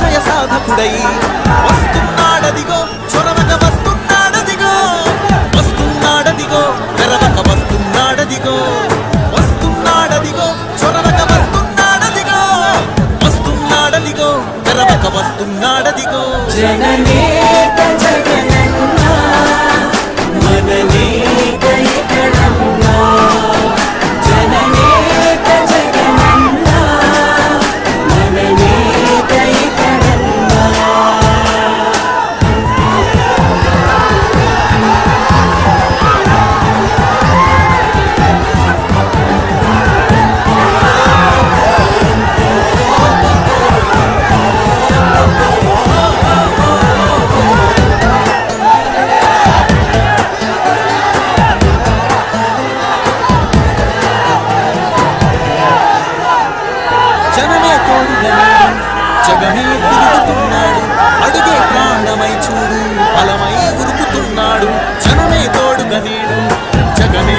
ఆశయ సాధకుడై వస్తున్నాడదిగో చొరవక వస్తున్నాడదిగో వస్తున్నాడదిగో తెరవక వస్తున్నాడదిగో వస్తున్నాడదిగో చొరవక వస్తున్నాడదిగో వస్తున్నాడదిగో తెరవక వస్తున్నాడదిగో. జనని జగమే తిరుగుతున్నాడు. అడుగే ప్రాణమై చూడు బలమై ఉరుకుతున్నాడు. జనమే తోడుగా నేడు జగమే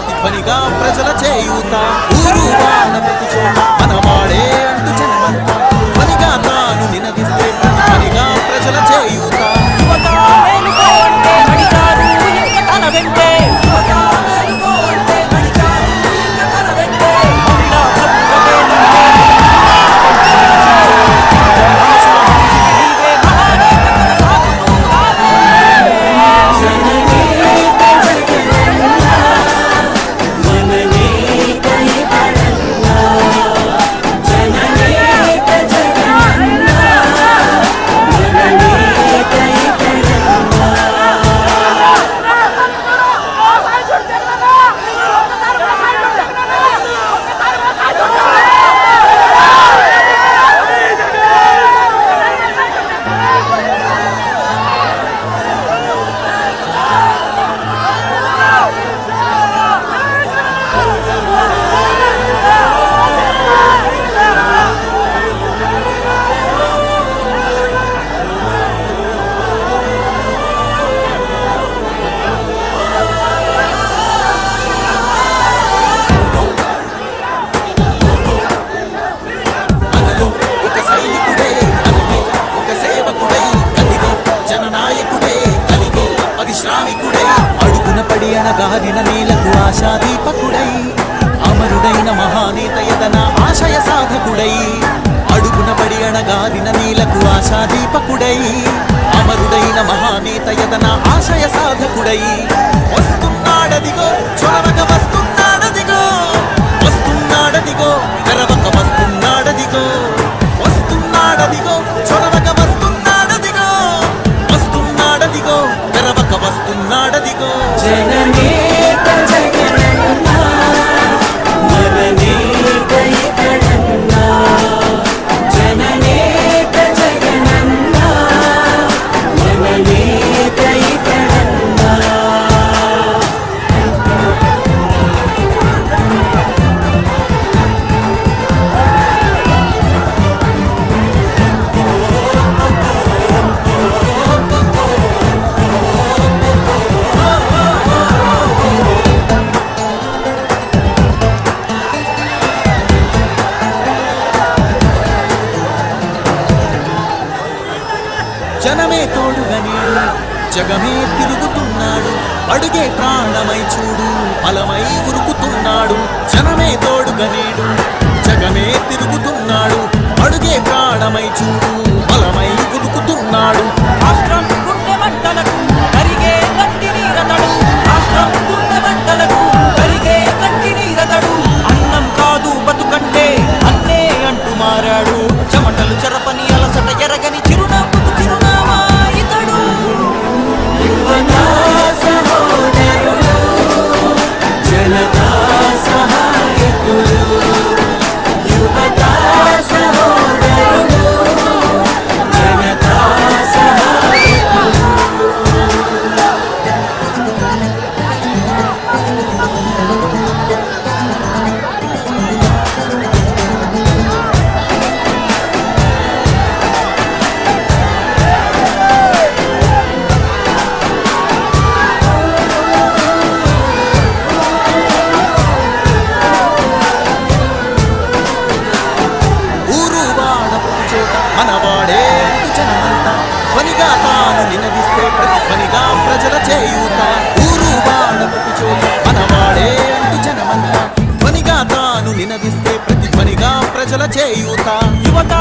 ప్రతిధ్వనిగా ప్రజల చేయుత. ఊరు ప్రతి చోట శ్రామికుడై అడుగున పడి అనగారిన నేలకు ఆశాదీపకుడై. అమరుడైన మహానేత యదన ఆశయ సాధకుడై. అడుగున పడి అణగారిన నీలకు ఆశాదీపకుడై. అమరుడైన మహానేత యదన ఆశయ సాధకుడై. వస్తున్నాడదిగో చొరవక వస్తున్నా తోడుగా జగమే తిరుగుతున్నాడు. అడుగే ప్రాణమై చూడు. బలమై ఉరుకుతున్నాడు. జనమే తోడుగనీడు జగమే తిరుగుతున్నాడు. అడుగే ప్రాణమై చూడు. తాను నినదిస్తే ప్రతిధ్వనిగా ప్రజల చేయూత. ఊరు వాడమతి చోట మనవాడే అంటూ జనమన్న ధ్వనిగా తాను నినదిస్తే ప్రతిధ్వనిగా ప్రజల చేయూత. యువత